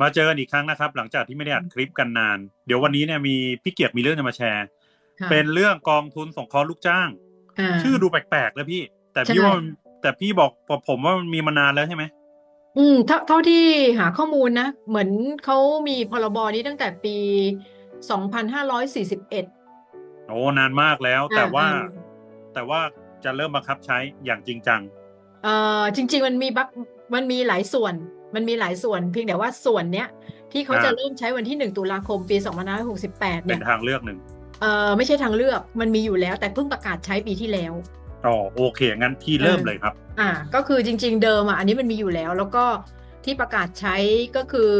มาเจอกันอีกครั้งนะครับ หลังจากที่ไม่ได้อัดคลิปกันนาน เดี๋ยววันนี้เนี่ยมีพี่เกียรติมีเรื่องจะมาแชร์ค่ะเป็นเรื่องกองทุนสงเคราะห์ลูกจ้างาชื่อดูแปลกๆเลยพี่ แต่พี่ใช่ว่ามันแต่พี่บอกผมว่ามันมีมานานแล้วใช่ไหมอืมเท่าเท่าที่หาข้อมูลนะ เหมือนเขามีพรบนี้ตั้งแต่ปี 2541 โอ้นานมากแล้ว แต่อ่าว่าอ่า แต่ว่าจะเริ่มบังคับใช้อย่างจริงจัง เอ่อจริง ๆ มันมีบักมันมีหลายส่วน มันมีหลายส่วนเพียงแต่ว่าส่วนเนี้ยที่เขาอ่าจะเริ่มใช้วันที่ 1 ตุลาคมปี2568เป็เนี่นยทางเลือกหนึ่งเอ่อไม่ใช่ทางเลือกมันมีอยู่แล้ว แต่เพิ่งประกาศใช้ปีที่แล้วอ๋อโอเค งั้นพี่เริ่มเลยครับ อ่า ก็คือจริง ๆ เดิมอะอันนี้มันมีอยู่แล้ว แล้วก็ที่ประกาศใช้ก็คือ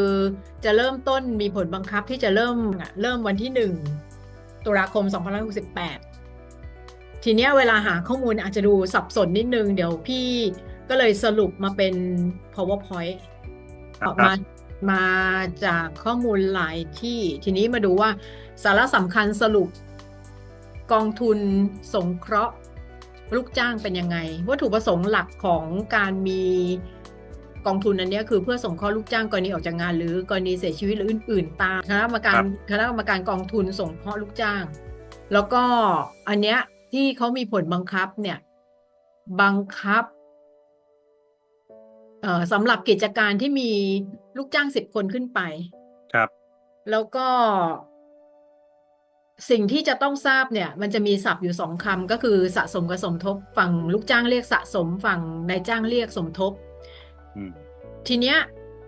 จะเริ่มต้นมีผลบังคับที่จะเริ่มอะเริ่มวันที่หนึ่งตุลาคม2568 ทีเนี้ยเวลาหาข้อมูลอาจจะดูสับสนนิดนึง เดี๋ยวพี่ก็เลยสรุปมาเป็น powerpoint ครับออก มามาจากข้อมูลหลายที่ทีนี้มาดูว่าสาระสำคัญสรุป กองทุนสงเคราะห์ ลูกจ้างเป็นยังไง วัตถุประสงค์หลักของการมีกองทุนอันเนี้ยคือเพื่อสงเคราะห์ลูกจ้างกรณีออกจากงาน หรือกรณีเสียชีวิตหรืออื่น ๆ ตามคณะกรรมการคณะกรรมการกองทุนสงเคราะห์ลูกจ้าง แล้วก็อันเนี้ยที่เขามีผลบังคับเนี่ยบังคับ สำหรับกิจการที่มีลูกจ้างสิบคนขึ้นไป ครับ แล้วก็สิ่งที่จะต้องทราบเนี่ย มันจะมีศัพท์อยู่สองคำก็คือสะสมกับสมทบ ฝั่งลูกจ้างเรียกสะสมฝั่งนายจ้างเรียกสมทบอืมทีเนี้ย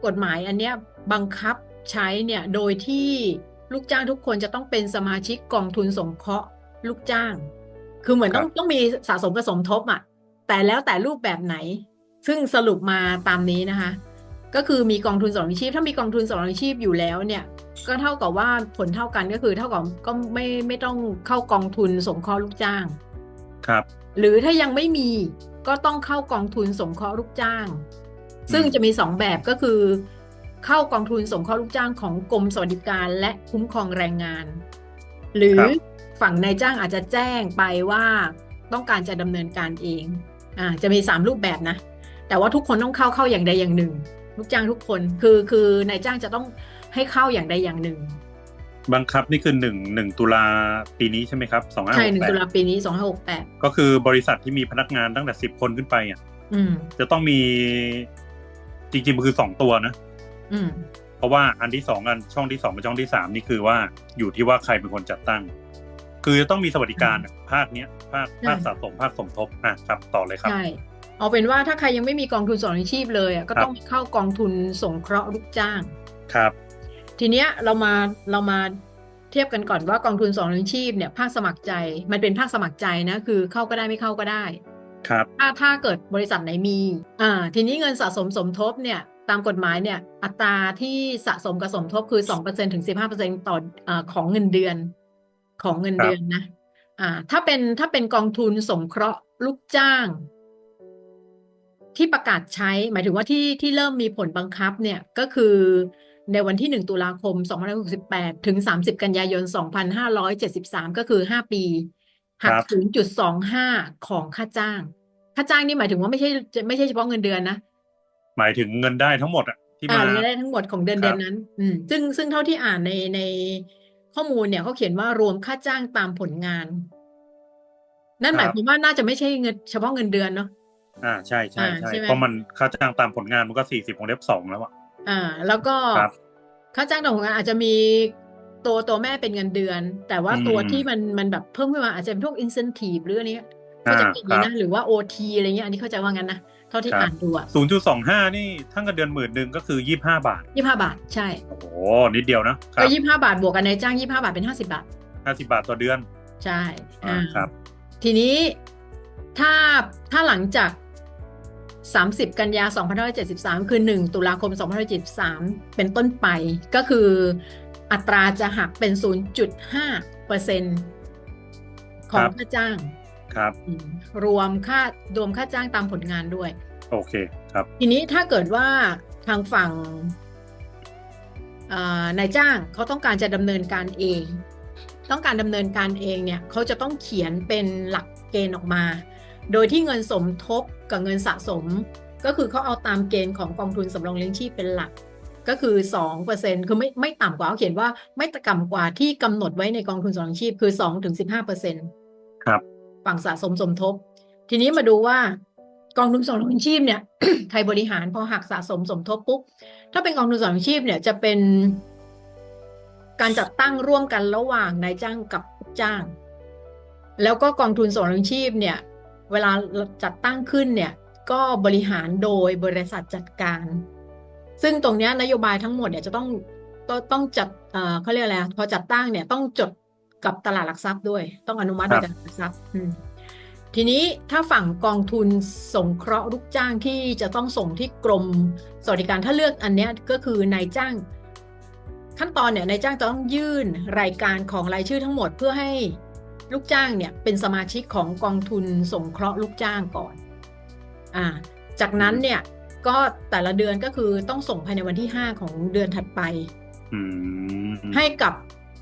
กฎหมายอันเนี้ยบังคับใช้เนี่ยโดยที่ลูกจ้างทุกคนจะต้องเป็นสมาชิกกองทุนสงเคราะห์ ลูกจ้าง คือเหมือนต้องต้องมีสะสมกับสมทบอะ แต่แล้วแต่รูปแบบไหน ซึ่งสรุปมาตามนี้นะคะ ก็คือมีกองทุนสำรองชีพ ถ้ามีกองทุนสำรองชีพอยู่แล้วเนี่ยก็เท่ากับว่าผลเท่ากันก็คือเท่ากับก็ไม่ไม่ต้องเข้ากองทุนสงเคราะห์ลูกจ้าง ครับ หรือถ้ายังไม่มีก็ต้องเข้ากองทุนสงเคราะห์ลูกจ้าง ซึ่งจะมีสองแบบก็คือ เข้ากองทุนสงเคราะห์ลูกจ้างของกรมสวัสดิการและคุ้มครองแรงงาน หรือครับฝั่งนายจ้างอาจจะแจ้งไปว่าต้องการจะดำเนินการเอง อ่า จะมีสามรูปแบบนะ แต่ว่าทุกคนต้องเข้าเข้าอย่างใดอย่างหนึ่งลูกจ้างทุกคนคือคือนายจ้างจะต้องให้เข้าอย่างใดอย่างหนึ่ง บังคับนี่คือหนึ่งหนึ่งตุลาปีนี้ใช่ไหมครับสองห้าใช่หหนึ่กงแปตุดลาปีนี้สองห้าหกแปดก็คือบริษัทที่มีพนักงานตั้งแต่สิบคนขึ้นไปอะอืมจะต้องมีจริงๆมันคือสองตัวนะอืมเพราะว่าอันที่สองกันช่องที่สองกับช่องที่สามนี่คือว่าอยู่ที่ว่าใครเป็นคนจัดตั้ง คือจะต้องมีสวัสดิการอะภาคเนี้ยภาคภาคใช่สะสมภาคสมทบอะครับต่อเลยครับใช่ เอาเป็นว่าถ้าใครยังไม่มีกองทุนสำรองชีพเลยอะก็ต้องเข้ากองทุนสงเคราะห์ลูกจ้างครับ ทีเนี้ยเรามาเรามาเทียบกันก่อนว่ากองทุนสำรองชีพเนี่ยภาคสมัครใจมันเป็นภาคสมัครใจนะคือเข้าก็ได้ไม่เข้าก็ได้ ครับ ถ้าถ้าเกิดบริษัทไหนมีอ่าทีนี้เงินสะสมสมทบเนี่ยตามกฎหมายเนี่ยอัตราที่สะสมกับสมทบคือ2%ถึง15%ต่ออ่าของเงินเดือน ของเงินเดือนนะอ่าถ้าเป็นถ้าเป็นกองทุนสงเคราะห์ลูกจ้าง ที่ประกาศใช้ หมายถึงว่าที่ที่เริ่มมีผลบังคับเนี่ยก็คือในวันที่ 1 ตุลาคม 2568 ถึง 30 กันยายน 2573 ก็คือ 5 ปีหักครับ0.25 ของค่าจ้าง ค่าจ้างนี่หมายถึงว่าไม่ใช่ไม่ใช่เฉพาะเงินเดือนนะ หมายถึงเงินได้ทั้งหมดอะที่อ่ามารายได้ทั้งหมดของเดือนคเดืรัอบนนั้น อืมซึ่งซึ่งเท่าที่อ่านในในข้อมูลเนี่ยเขาเขียนว่ารวมค่าจ้างตามผลงาน นั่นหมายความว่าน่าจะไม่ใช่เงินเฉพาะเงินเดือนเนาะ อ่าใช่ใช่อ่าใช่ใช่ไหมเพราะมันค่าจ้างตามผลงานมันก็สี่สิบของเล็บสองแล้วอะอ่า แล้วก็ครับค่าจ้างต่อผลงานอาจจะมีตัวตัวแม่เป็นเงินเดือน แต่ว่าอืมตัวที่มันมันแบบเพิ่มขึ้นมาอาจจะเป็นพวก incentive หรืออันนี้เข้าใจอ่าอย่างครันี้บนะหรือว่า OT อะไรเงี้ยอันนี้เข้าใจว่างั้นนะเท่าที่ครับอ่านดูอะศูนย์จุดสองห้านี่ถ้าเงินเดือนหมื่นหนึ่งก็คือยี่ห้าบาทยี่ห้าบาทใช่ โอ้โหนิดเดียวนะครัก็บยี่ห้าบาทบวกกันในจ้างยี่ห้าบาทเป็นห้าสิบาทห้าสิบาทต่อเดือน ใช่อ่าอ่าครับ ทีนี้ถ้าถ้าหลังจาก 30 กันยา 2573 คือ 1 ตุลาคม 2573 เป็นต้นไป ก็คืออัตราจะหักเป็น 0.5เปอร์เซ็นต์ของครับค่าจ้าง ครับอืมรวมค่ารวมค่าจ้างตามผลงานด้วย โอเค ครับ ทีนี้ถ้าเกิดว่าทางฝั่งเอ่อนายจ้างเขาต้องการจะดำเนินการเอง ต้องการดำเนินการเองเนี่ยเขาจะต้องเขียนเป็นหลักเกณฑ์ออกมา โดยที่เงินสมทบกับเงินสะสม ก็คือเขาเอาตามเกณฑ์ของกองทุนสำรองเลี้ยงชีพเป็นหลัก ก็คือสองเปอร์เซ็นคือไม่ไม่ต่ำกว่าเขาเขียนว่าไม่ต่ำกว่าที่กำหนดไว้ในกองทุนสำรองชีพคือสองถึงสิบห้าเปอร์เซ็นครับฝั่งสะสมสมทบ ทีนี้มาดูว่ากองทุนสำรองชีพเนี่ยใครบริหารพอหักสะสมสมทบปุ๊บถ้าเป็นกองทุนสำรองชีพเนี่ยจะเป็นการจัดตั้งร่วมกันระหว่างนายจ้างกับลูกจ้าง แล้วก็กองทุนสำรองชีพเนี่ย เวลาจัดตั้งขึ้นเนี่ยก็บริหารโดยบริษัทจัดการ ซึ่งตรงนี้นโยบายทั้งหมดเนี่ยจะต้องต้องต้องจัดเขาเรียกอะไรอะพอจัดตั้งเนี่ยต้องจดกับตลาดหลักทรัพย์ด้วย ต้องอนุมัติครัโดยตลาดหลักทรัพย์ทีนี้ถ้าฝั่งกองทุนสงเคราะห์ลูกจ้างที่จะต้องส่งที่กรมสวัสดิการถ้าเลือกอันนี้ก็คือนายจ้าง ขั้นตอนเนี่ยนายจ้างจะต้องยื่นรายการของรายชื่อทั้งหมดเพื่อให้ ลูกจ้างเนี่ยเป็นสมาชิกของกองทุนสงเคราะห์ลูกจ้างก่อนอ่าจากนั้นเนี่ยก็แต่ละเดือนก็คือต้องส่งภายในวันที่5ของเดือนถัดไปอืมให้กับ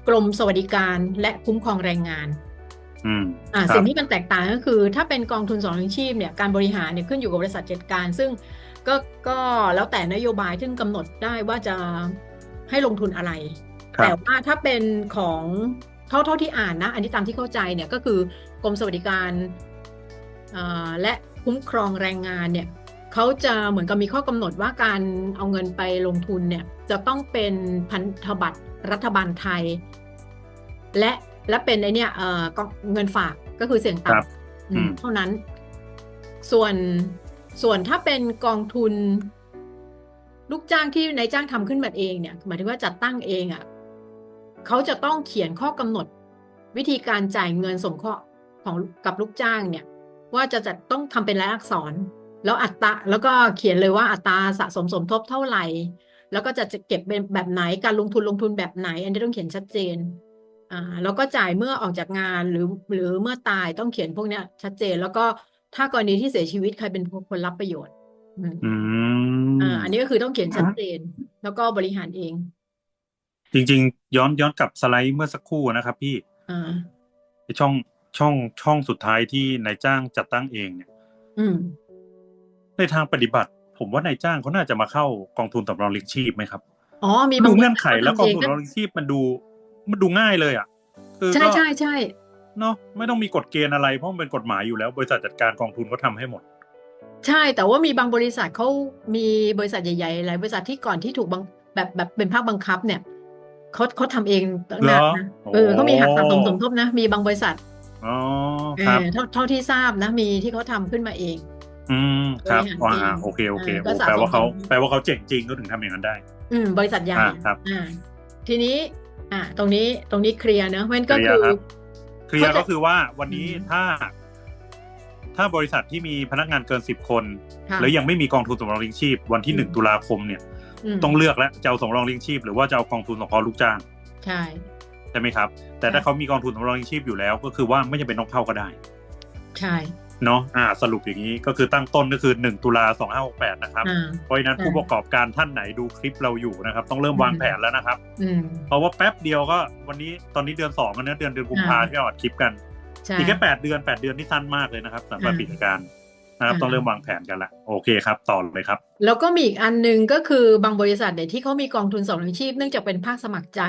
กรมสวัสดิการและคุ้มครองแรงงานอืมอ่าครับสิ่งที่มันแตกต่างก็คือ ถ้าเป็นกองทุนสำรองชีพเนี่ยการบริหารเนี่ยขึ้นอยู่กับบริษัทจัดการ ซึ่งก็ก็แล้วแต่นโยบายซึ่งกำหนดได้ว่าจะให้ลงทุนอะไรครัแต่บว่าถ้าเป็นของ เท่าเท่าที่อ่านนะ อันนี้ตามที่เข้าใจเนี่ยก็คือกรมสวัสดิการอ่าและคุ้มครองแรงงานเนี่ยเขาจะเหมือนกับมีข้อกำหนดว่าการเอาเงินไปลงทุนเนี่ยจะต้องเป็นพันธบัตรรัฐบาลไทย และและเป็นไอเนี่ยเอ่อกองเงินฝากก็คือเสี่ยงครับต่ำอือืมมเท่านั้น ส่วนส่วนถ้าเป็นกองทุนลูกจ้างที่นายจ้างทำขึ้นมาเองเนี่ยหมายถึงว่าจัดตั้งเองอะ เขาจะต้องเขียนข้อกำหนด วิธีการจ่ายเงินสงเคราะห์ของกับลูกจ้างเนี่ย ว่าจะจะต้องทำเป็นรายลักษณ์แล้วอัตราแล้วก็เขียนเลยว่าอัตราสะสมสมทบเท่าไหร่ แล้วก็จะจะเก็บเป็นแบบไหนการลงทุนลงทุนแบบไหน อันนี้ต้องเขียนชัดเจนอ่าแล้วก็จ่ายเมื่อออกจากงานหรือหรือเมื่อตายต้องเขียนพวกเนี้ย ชัดเจนแล้วก็ถ้ากรณีที่เสียชีวิตใครเป็นคนรับประโยชน์ อืมอืมอ่าอันนี้ก็คือต้องเขียนชัดเจน แล้วก็บริหารเอง จริง ๆ ย้อนย้อนกลับสไลด์เมื่อสักครู่นะครับพี่อ่าไอ้ช่องช่องช่องสุดท้ายที่นายจ้างจัดตั้งเองเนี่ยอืมในทางปฏิบัติ ผมว่านายจ้างเขาน่าจะมาเข้ากองทุนสำรองเลี้ยงชีพไหมครับอ๋อมีดูบางเงื่อนไขแล้วกองทำทุนเสำรองเลี้ยงชีพมันดู มันดูง่ายเลยอะคือใช่ก็ใช่ใช่เนาะไม่ต้องมีกฎเกณฑ์อะไรเพราะมันเป็นกฎหมายอยู่แล้ว บริษัทจัดการกองทุนเขาทำให้หมด ใช่แต่ว่ามีบางบริษัทเขามีบริษัทใหญ่ๆหลายบริษัทที่ก่อนที่ถูกบังแบบแบบเป็นภาคบังคับเนี่ย เขาเขาทำเองตั้งนานเหรอนะเออเขามีหักสะสมสมทบนะ มีบางบริษัทอ๋อเอครับอเท่าเท่าที่ทราบนะ มีที่เขาทำขึ้นมาเองอืมครับบริหารอ่าเองโอเคโอเคเออก็โอ้สะแปลว่าสมเขาสมทบแปลว่าเขาเจ๋งจริงก็ถึงทำอย่างนั้นได้ อืมบริษัทใหญ่อ่าครับอ่าทีนี้อ่าตรงนี้ตรงนี้เคลียร์เนอะเพราะฉะนั้นก็เคลียคืร์อครับเคลียร์เขาจะก็คือว่าวันนี้อืมถ้า ถ้าบริษัทที่มีพนักงานเกินสิบคนค่ะแล้วยังไม่มีกองทุนสำรองเลี้ยงชีพ วันที่หนึ่งอืมตุลาคมเนี่ยม ต้องเลือกแล้วจะเอาสำรองเลี้ยงชีพหรือว่าจะเอากองทุนสงเคราะห์ลูกจ้างใช่ใช่ไหมครับ แต่ถ้าใช่เขามีกองทุนสำรองเลี้ยงชีพอยู่แล้ว ก็คือว่าไม่จำเป็นต้องเข้าก็ได้ ใช่เนาะอ่าสรุปอย่างนี้ก็คือตั้งต้นก็คือหนึ่งตุลาสองห้าหกแปดนะครับอ่าเพราะฉะนั้นใช่ผู้ประกอบการท่านไหนดูคลิปเราอยู่นะครับ ต้องเริ่มวางอืมแผนแล้วนะครับอืมเพราะว่าแป๊บเดียวก็วันนี้ตอนนี้เดือนสองแล้วนะเดือนเดือนกุมภาอ่าที่เราอัดคลิปกันใช่อีกแค่แปดเดือนแปดเดือนนี่สั้นมากเลยนะครับสำหรับอ่ากิจการ นะครับอ่าต้องเริ่มวางแผนกันละโอเคครับต่อเลยครับ แล้วก็มีอีกอันหนึ่งก็คือบางบริษัทเนี่ยที่เขามีกองทุนสำรองชีพเนื่องจากเป็นภาคสมัครใจ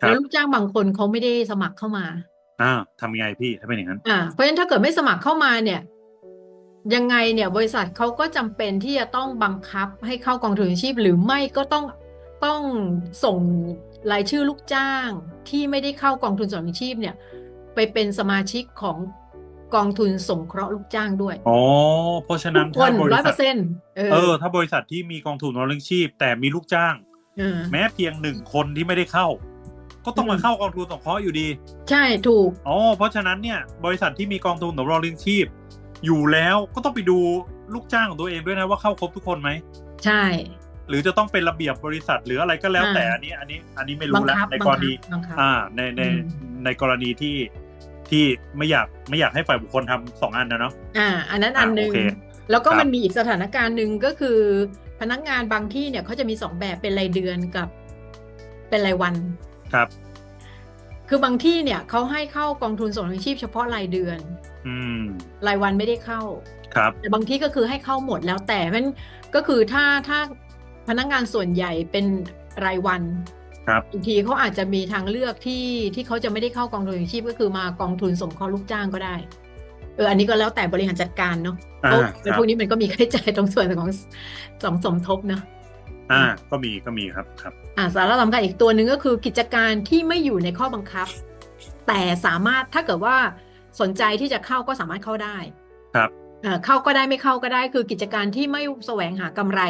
ครับแล้วลูกจ้างบางคนเขาไม่ได้สมัครเข้ามาอ่าทำยังไงพี่ถ้าเป็นอย่างนั้นอ่าเพราะฉะนั้นถ้าเกิดไม่สมัครเข้ามาเนี่ย ยังไงเนี่ยบริษัทเขาก็จำเป็นที่จะต้องบังคับให้เข้ากองทุนชีพหรือไม่ก็ต้องต้องส่งรายชื่อลูกจ้างที่ไม่ได้เข้ากองทุนสำรองชีพเนี่ย ไปเป็นสมาชิกของ กองทุนสงเคราะห์ลูกจ้างด้วย อ๋อ เพราะฉะทุนั้นกคถ้านบร้ริอยเปษัอทร์เซ็นต์เออเออ ถ้าบริษัทที่มีกองทุนสำรองเลี้ยงชีพ แต่มีลูกจ้างเออแม้เพียงหนึ่งคนที่ไม่ได้เข้า ก็ต้องอืมมาเข้ากองทุนสงเคราะห์อยู่ดี ใช่ถูก อ๋อ เพราะฉะนั้นเนี่ย บริษัทที่มีกองทุนสำรองเลี้ยงชีพ อยู่แล้วก็ต้องไปดูลูกจ้างของตัวเองด้วยนะว่าเข้าครบทุกคนไหม ใช่ หรือจะต้องเป็นระเบียบบริษัทหรืออะไรก็แล้วอ่าแต่อันนี้ อันนี้ อันนี้ไม่บัรู้งแล้วคับในบังกคัรบณีบังคับอ่าในในอืมในกรณีที่ ที่ไม่อยากไม่อยากให้ฝ่ายบุคคลทำสองอันนะเนาะอ่า อันนั้นอ่าอันหนึ่งโอเคแล้วก็ครับมันมีอีกสถานการณ์หนึ่งก็คือ พนักงานบางที่เนี่ยเขาจะมีสองแบบเป็นรายเดือนกับเป็นรายวันครับ คือบางที่เนี่ยเขาให้เข้ากองทุนสมรองชีพเฉพาะรายเดือน อืม รายวันไม่ได้เข้า ครับ แต่บางที่ก็คือให้เข้าหมดแล้วแต่เพราะฉะนั้นก็คือถ้าถ้าพนักงานส่วนใหญ่เป็นรายวัน ครับบางทีเขาอาจจะมีทางเลือกที่ที่เขาจะไม่ได้เข้ากองทุนยังชีพก็คือมากองทุนสมเคราะห์ลูกจ้างก็ได้เอออันนี้ก็แล้วแต่บริหารจัดการเนาะเพอ่าราะคเป็นรับพวกนี้มันก็มีค่าใช้จ่ายตรงส่วนของสมสมทบเนาะอ่า ก็มีก็มีครับครับ อ่าสาระสำคัญอีกตัวหนึ่งก็คือกิจการที่ไม่อยู่ในข้อบังคับ แต่สามารถถ้าเกิดว่าสนใจที่จะเข้าก็สามารถเข้าได้ ครับเอ่อเข้าก็ได้ไม่เข้าก็ได้คือกิจการที่ไม่แสวงหากำไร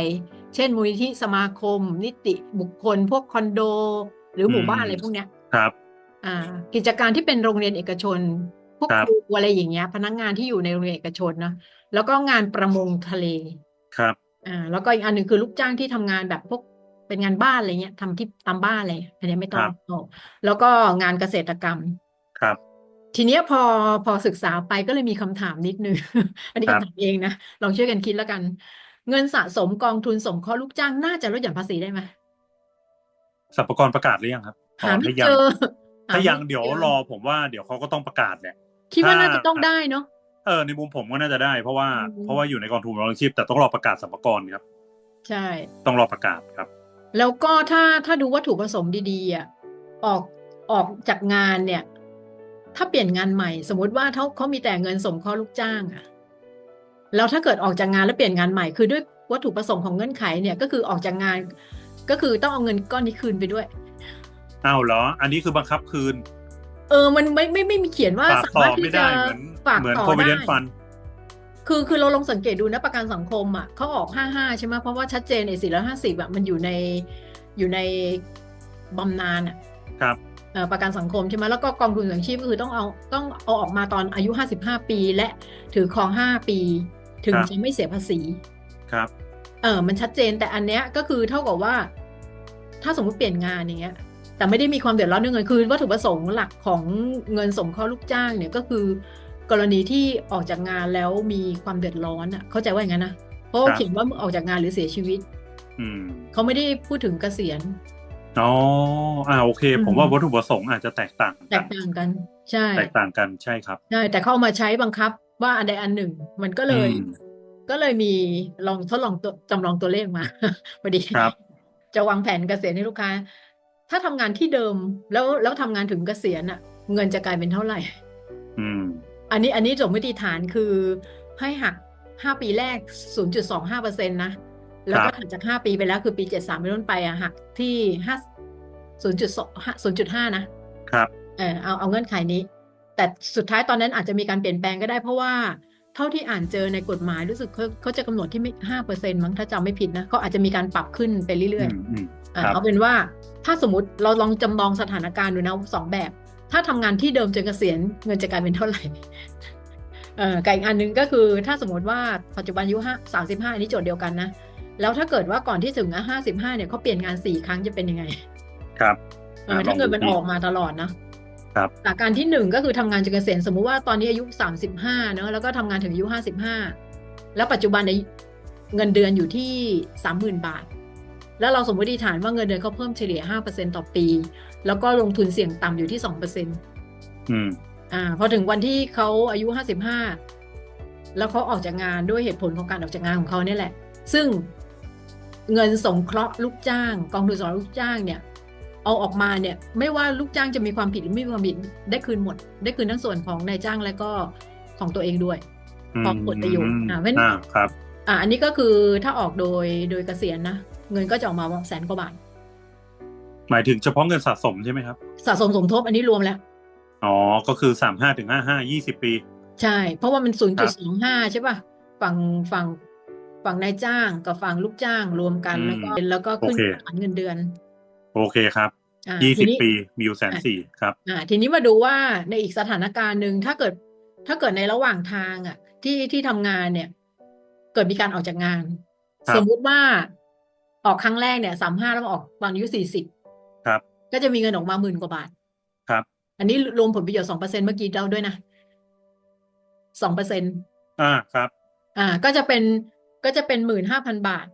เช่นมูลนิธิสมาคม นิติบุคคล พวกคอนโด หรือหมู่บ้านอะไรพวกเนี้ยครับ อ่า กิจการที่เป็นโรงเรียนเอกชน พวกครับครูอะไรอย่างเงี้ย พนักงานที่อยู่ในโรงเรียนเอกชนนะแล้วก็งานประมงทะเลครับ อ่า แล้วก็อีกอันหนึ่งคือลูกจ้างที่ทำงานแบบพวกเป็นงานบ้านอะไรเงี้ยทำที่ตามบ้านอะไรอันเนี้ยไม่ต้อคงรับโอ้แล้วก็งานเกษตรกรรมครับ ทีเนี้ยพอพอศึกษาไปก็เลยมีคำถามนิดนึง อันนี้ครับคำถามเองนะลองช่วยกันคิดแล้วกัน เงินสะสมกองทุนสงเคราะห์ลูกจ้างน่าจะลดหย่อนภาษีได้ไหมสรรพากรประกาศหรือยังครับหาไม่ถ้ายัเจงอถ้ายังหไม่เดี๋ยวจอรอผมว่าเดี๋ยวเขาก็ต้องประกาศแหละคิดว่าถ้าน่าจะต้องได้เนาะเออในมุมผมก็น่าจะได้ เพราะว่าอืมเพราะว่าอยู่ในกองทุนรองชีพแต่ต้องรอประกาศสรรพากรครับ ใช่ ต้องรอประกาศครับ แล้วก็ถ้าถ้าดูวัตถุประสงค์ดีๆอะออกออกจากงานเนี่ย ถ้าเปลี่ยนงานใหม่ สมมุติว่าเขาเขามีแต่เงินสงเคราะห์ลูกจ้างอะ แล้วถ้าเกิดออกจากงานแล้วเปลี่ยนงานใหม่คือด้วยวัตถุประสงค์ของเงื่อนไขเนี่ยก็คือออกจากงาน ก็คือต้องเอาเงินก้อนนี้คืนไปด้วยอ้าวเหรอ อันนี้คือบังคับคืน เออมันไม่ไม่ไม่มีเขียนว่าฝากสาต่อมารถไม่ที่ได้จะเหมือนฝากเหมือนต่อโ o วิเดได้นฟันคือคือเราลองสังเกตดูนะประกันสังคมอะเขาออกห้าห้าใช่ไหมเพราะว่าชัดเจนไอ้สี่ร้อยห้าสิบอะมันอยู่ในอยู่ในบำนาญอะครับเอ่อประกันสังคมใช่ไหมแล้วก็กองทุนสังชีพก็คือต้องเอาต้องเอาออกมาตอนอายุ 55 ปีและถือครอง 5 ปี ถึงครับจะไม่เสียภาษีครับเออมันชัดเจนแต่อันเนี้ยก็คือเท่ากับว่า ถ้าสมมติเปลี่ยนงานอย่างเงี้ย แต่ไม่ได้มีความเดือดร้อนเรื่องเงินคือวัตถุประสงค์หลักของเงินสงเคราะห์ลูกจ้างเนี่ยก็คือ กรณีที่ออกจากงานแล้วมีความเดือดร้อนอะ เข้าใจว่าอย่างนั้นนะเพราะว่าครับเขียนว่าเมื่อออกจากงานหรือเสียชีวิตอืมเขาไม่ได้พูดถึงเกษียณอ๋ออ่าโอเคอืมผมว่าวัตถุประสงค์อาจจะแตกต่างแตกันกต่างกัน ใช่ แตกต่างกันใช่ครับใช่แต่เข้ามาใช้บังคับ ว่าอันใดอันหนึ่ง มันก็เลยอืมก็เลยมีลองทดลองตัวจำลองตัวเลขมาพอดีครับ จะวางแผนเกษียณให้ลูกค้า ถ้าทำงานที่เดิมแล้วแล้วทำงานถึงเกษียณอะเงินจะกลายเป็นเท่าไหร่ อืม อันนี้อันนี้สมมติฐานคือให้หักห้าปีแรก0.25เปอร์เซ็นต์นะ แล้วก็ครับถัดจากห้าปีไปแล้วคือปี73เป็นต้นไปอะหักที่ห้า0.2 0.5นะครับ เออเอาเอาเงื่อนไขนี้ แต่สุดท้ายตอนนั้นอาจจะมีการเปลี่ยนแปลงก็ได้เพราะว่าเท่าที่อ่านเจอในกฎหมายรู้สึกเขาเขาจะกำหนดที่ไม่ห้าเปอร์เซ็นต์มั้งถ้าจำไม่ผิดนะเขาอาจจะมีการปรับขึ้นไปเรื่อยอืมอืมๆอะครับเอาเป็นว่าถ้าสมมติเราลองจำลองสถานการณ์ดูนะสองแบบ ถ้าทำงานที่เดิมจนเกษียณเงินจะกลายเป็นเท่าไหร่เออกับอีกอันหนึ่งก็คือถ้าสมมติว่าปัจจุบันอายุห้าสามสิบห้าอันนี้โจทย์เดียวกันนะแล้วถ้าเกิดว่าก่อนที่ถึงห้าสิบห้าเนี่ยเขาเปลี่ยนงานสี่ครั้งจะเป็นยังไง ครับเออถ้าเงินมันออกมาตลอดนะครับ หลักการที่หนึ่งก็คือทำงานจนเกษียณสมมุติว่าตอนนี้อายุสามสิบห้าเนอะแล้วก็ทำงานถึงอายุห้าสิบห้าแล้วปัจจุบันในยเงินเดือนอยู่ที่สามหมื่นบาท แล้วเราสมมติฐานว่าเงินเดือนเขาเพิ่มเฉลี่ยห้าเปอร์เซ็นต่อปี แล้วก็ลงทุนเสี่ยงต่ำอยู่ที่สองเปอร์เซ็นอืมอ่าพอถึงวันที่เขาอายุห้าสิบห้าแล้วเขาออกจากงานด้วยเหตุผลของการออกจากงานของเขาเนี่ยแหละ ซึ่งเงินสงเคราะห์ลูกจ้าง กองทุนสำรองลูกจ้างเนี่ย เอาออกมาเนี่ยไม่ว่าลูกจ้างจะมีความผิดหรือไม่มีความผิดได้คืนหมด ได้คืนทั้งส่วนของนายจ้างและก็ของตัวเองด้วยพร้อมผลประโยชน์อ่าเพราะฉะนั้นอ่าครับอ่าอันนี้ก็คือถ้าออกโดยโดยเกษียณนะเงินก็จะออกมาแสนกว่าบาทหมายถึงเฉพาะเงินสะสมใช่ไหมครับสะสมสมทบอันนี้รวมแล้วอ๋อก็คือสามห้าถึงห้าห้ายี่สิบปี ใช่ เพราะว่ามัน0.25ใช่ป่ะฝั่งฝั่งฝั่งนายจ้างกับฝั่งลูกจ้างรวมกันอืมแล้วก็แล้วก็ขึ้นโอเคฐานเงินเดือน โอเคครับอ่ายี่ทีสิบนี้ปีมีอยู่แสนสี่ครับ อ่า ทีนี้มาดูว่าในอีกสถานการณ์หนึ่งถ้าเกิด ถ้าเกิดในระหว่างทางอะ ที่ที่ทำงานเนี่ย เกิดมีการออกจากงานครับสมมุติว่าออกครั้งแรกเนี่ยสามห้าแล้วมาออกตอนอายุสี่สิบครับ ก็จะมีเงินออกมาหมื่นกว่าบาท ครับ อันนี้รวมผลประโยชน์สองเปอร์เซ็นเมื่อกี้เราด้วยนะสองเปอร์เซ็นอ่าครับ อ่า ก็จะเป็นก็จะเป็นหมื่นห้าพันบาท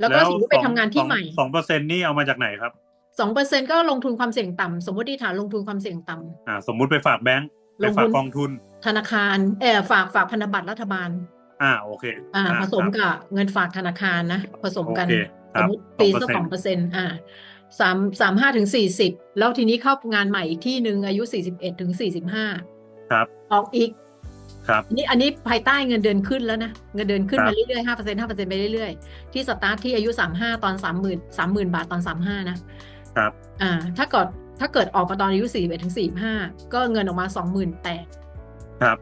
แล้วก็สมมติไปทำงานที่ใหม่สองเปอร์เซ็นนี่เอามาจากไหนครับ สองเปอร์เซ็นก็ลงทุนความเสี่ยงต่ำสมมติฐานลงทุนความเสี่ยงต่ำ อ่า สมมุติไปฝากแบงก์ไปลงทุนฝากกองทุน ธนาคารเออฝากฝากพันธบัตรรัฐบาล อ่าโอเคอ่าอ่าผสมครับกับเงินฝากธนาคารนะ ผสมโอกันเคคสรัมบมติปีสัก2%สองเปอร์เซ็นต์อ่าสามสามห้าถึงสี่สิบแล้วทีนี้เข้างานใหม่อีกที่หนึ่งอายุสี่สิบเอ็ดถึงสี่สิบห้าครับ ออกอีก ครับอันนี้อันนี้ภายใต้เงินเดือนขึ้นแล้วนะ เงินเดือนขึ้นครับมาเรื่อยๆห้าเปอร์เซ็นต์ห้าเปอร์เซ็นต์ไปเรื่อยๆ ที่สตาร์ทที่อายุสามห้าตอนสามหมื่นสามหมื่นบาทตอนสามห้านะครับอ่าถ้าเกิดถ้าเกิดออกมาตอนอายุสี่สิบเอ็ดถึงสี่ห้าก็เงินออกมาสองหมื่นแปดครับ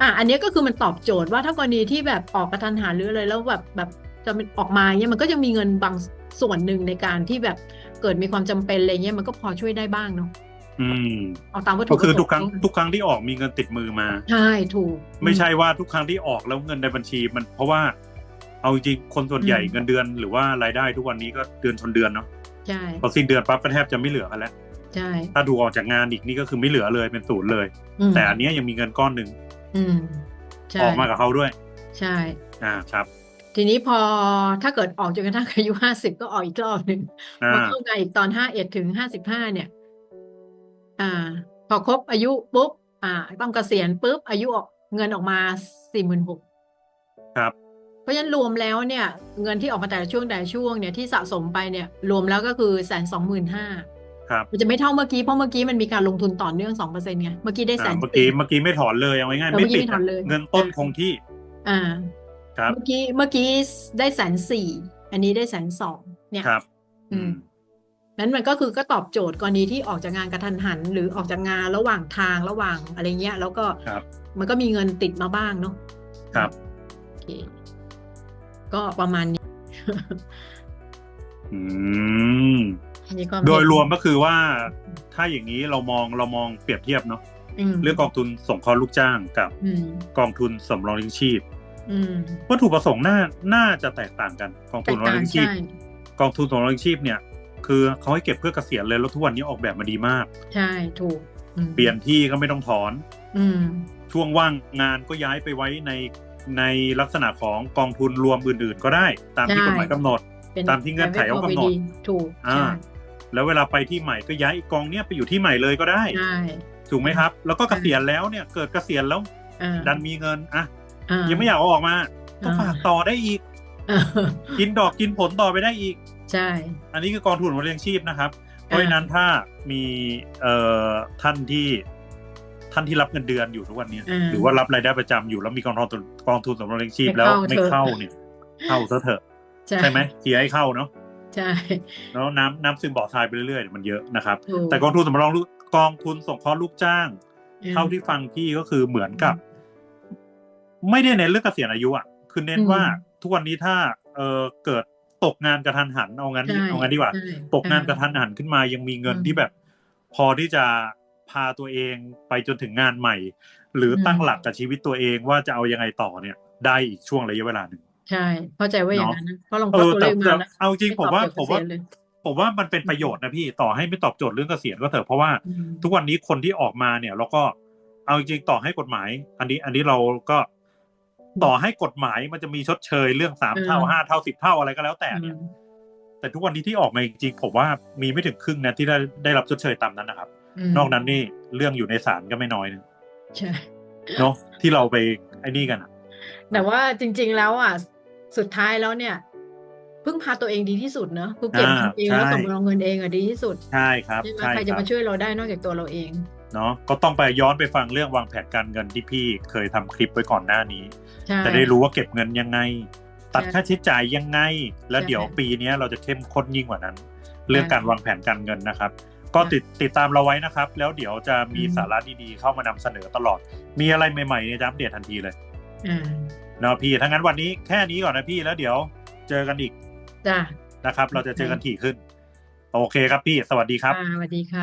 อะอันนี้ก็คือมันตอบโจทย์ว่าถ้ากรณีที่แบบออกกระทันหันหรืออะไรแล้วแบบแบบจะเป็นออกมาเนี่ยมันก็จะมีเงินบางส่วนหนึ่งในการที่แบบเกิดมีความจำเป็นอะไรเงี้ยมันก็พอช่วยได้บ้างเนาะ อืมเอาตามวัตถุก็คือประสทุกครั้งเนาะทุกครั้งที่ออกมีเงินติดมือมาใช่ถูก ไม่ใช่ว่าทุกครั้งที่ออกแล้วเงินในบัญชีมันเพราะว่า เอาจริงๆคนส่วนใหญ่เงินเดือนหรือว่ารายได้ทุกวันนี้ก็เดือนชนเดือนเนาะใช่พอสิ้นเดือนปั๊บก็แทบจะไม่เหลือกันแล้วใช่ถ้าดูออกจากงานอีกนี่ก็คือไม่เหลือเลยเป็นศูนย์เลยอืมแต่อันเนี้ยยังมีเงินก้อนหนึ่งอืมใช่ออกมากับเขาด้วย ใช่ อ่าครับ ทีนี้พอถ้าเกิดออกจนกระทั่งอายุห้าสิบก็ออกอีกรอบหนึ่งอ่ามาเข้างานอีกตอนห้าเอ็ดถึงห้าสิบห้าเนี่ย อ่า พอครบอายุปุ๊บ อ่า ต้องเกษียณปุ๊บ อายุออกเงินออกมาสี่หมื่นหกครับ เพราะฉะนั้นรวมแล้วเนี่ย เงินที่ออกมาแต่ละช่วงแต่ละช่วงเนี่ยที่สะสมไปเนี่ย รวมแล้วก็คือแสนสองหมื่นห้าครับมันจะไม่เท่าเมื่อกี้เพราะเมื่อกี้มันมีการลงทุนต่อเนื่องสองเปอร์เซ็นต์ไงเมื่อกี้ได้แสอ่านเมื่อกี้เมื่อกี้ไม่ถอนเลยเอาง่ายๆเออไม่เมื่อกี้ปิดไม่ถอนเลยเงินต้นคงที่ อ่า ครับ เมื่อกี้เมื่อกี้ได้แสนสี่อันนี้ได้แสนสองเนี่ยครับ อืม นั้นมันก็คือก็ตอบโจทย์กรณีที่ออกจากงานกระทันหัน หรือออกจากงานระหว่างทางระหว่างอะไรเงี้ย แล้วก็ครับมันก็มีเงินติดมาบ้างเนาะครับโอเคก็ประมาณนี้อืมนี่ก็โดยรวมก็คือว่า ถ้าอย่างนี้เรามองเรามองเปรียบเทียบเนาะมเรื่องกองทุนสงเคราะห์ลูกจ้างกับอืมกองทุนสำรองเลี้ยงชีพอืมวัตถุประสงค์น่าน่าจะแตกต่างกัน กองแตทุนกสำรองต่างเลี้ยงชีพใช่กองทุนสำรองเลี้ยงชีพเนี่ย คือเขาให้เก็บเพื่อเกษียณเลยแล้วทุกวันนี้ออกแบบมาดีมาก ใช่ถูกอืมเปลี่ยนที่ก็ไม่ต้องถอน อืมช่วงว่างงานก็ย้ายไปไว้ในในลักษณะของกองทุนรวมอื่น ๆ ก็ได้ ตามที่ใช่กฎหมายกำหนดเป็นตามที่เงื่อนไขเขากำหนดถูกอ่าใช่แล้วเวลาไปที่ใหม่ก็ย้ายอีกกองเนี้ยไปอยู่ที่ใหม่เลยก็ได้ใช่ถูกไหมครับ แล้วก็เกษียณแล้วเนี่ยเกิดเกษียณแล้วอ่าดันมีเงินอะอ่ายังไม่อยากเอาออกมาก็อ่าฝากต่อได้อีกอ่ากินดอกกินผลต่อไปได้อีก ใช่ อันนี้คือกองทุนสำรองเลี้ยงชีพนะครับ เพราะฉะนั้นถ้ามีเอ่อท่านที่ท่านที่รับเงินเดือนอยู่ทุกวันเนี้ยอ่าหรือว่ารับรายได้ประจำอยู่แล้วมีกองทุนกองทุนสำรองเลี้ยงชีพไม่แล้วเข้าไม่เถอะเข้าเนี่ย เข้าซะเถอะใช่ใช่ไหมเคลียร์ให้เข้าเนาะใช่แล้วน้ำน้ำซึมบ่อทรายไปเรื่อยๆเดี๋ยวมันเยอะนะครับถูกแต่กองทุนสำรองลูกกองทุนสงเคราะห์ลูกจ้างอืมเท่าที่ฟังพี่ก็คือเหมือนกับ ไม่ได้เน้นเรื่องเกษียณอายุอะคือเน้นอืมว่าทุกวันนี้ถ้าเออเกิด ตกงานกระทันหันเอางั้นใช่เอางั้นดีกว่าใช่ตกงานอ่กระทันหันขึ้นมายังมีเงินอืมที่แบบ พอที่จะพาตัวเองไปจนถึงงานใหม่ หรืออมตั้งหลักกับชีวิตตัวเองว่าจะเอายังไงต่อเนี่ย ได้อีกช่วงระยะเวลาหนึ่งใช่เข้าใจว่าอย่างนั้นนะเพราะลองเอพออตัวแต่เลขมาแต่แล้วเอาจริงผมว่าไตผอบมโจว่าทย์เกษียณเลยผมว่ามันเป็นประโยชน์นะพี่ต่อให้ไม่ตอบโจทย์เรื่องเกษียณก็เถอะเพราะว่าอืมทุกวันนี้คนที่ออกมาเนี่ยเราก็เอาจริงๆต่อให้กฎหมาย อันนี้อันนี้เราก็ ต่อให้กฎหมายมันจะมีชดเชยเรื่องสามเท่าห้าเท่าสิบเท่าอะไรก็แล้วแต่เนี่ยแต่ทุกวันนี้ที่ออกมาจริงๆผมว่ามีไม่ถึงครึ่งนะที่ได้ได้รับชดเชยตามนั้นนะครับมนอกนั้นนี่เรื่องอยู่ในศาลก็ไม่น้อยนะใช่เนาะที่เราไปไอ้นี่กันอะแต่ว่าจริง ๆแล้วอะสุดท้ายแล้วเนี่ยพึ่งพาตัวเองดีที่สุดเนอะคือเก็บเงินเองแล้วสำรองเงินเองอะดีที่สุดใช่ครับใช่ไหมใช่ใครคจะรับมาช่วยเราได้นอกจากตัวเราเอง เนาะก็ต้องไปย้อนไปฟังเรื่องวางแผนการเงินที่พี่เคยทำคลิปไว้ก่อนหน้านี้ใช่จะได้รู้ว่าเก็บเงินยังไง ตัดใช่ค่าใช้จ่ายยังไง แล้วใช่เดี๋ยวปีเนี้ยเราจะเข้มข้นยิ่งกว่านั้น เรื่องใช่การวางแผนการเงินนะครับ ก็ใช่ติดติดตามเราไว้นะครับ แล้วเดี๋ยวจะมีอืมสาระดีๆเข้ามานำเสนอตลอด มีอะไรใหม่ๆเนี่ยจะอัปเดตทันทีเลยอ่าเนาะพี่ถ้างั้นวันนี้แค่นี้ก่อนนะพี่แล้วเดี๋ยวเจอกันอีกจ้ะนะครับ เราจะเจอกันโอเคถี่ขึ้น โอเคครับพี่ สวัสดีครับอ่าสวัสดีค่ะ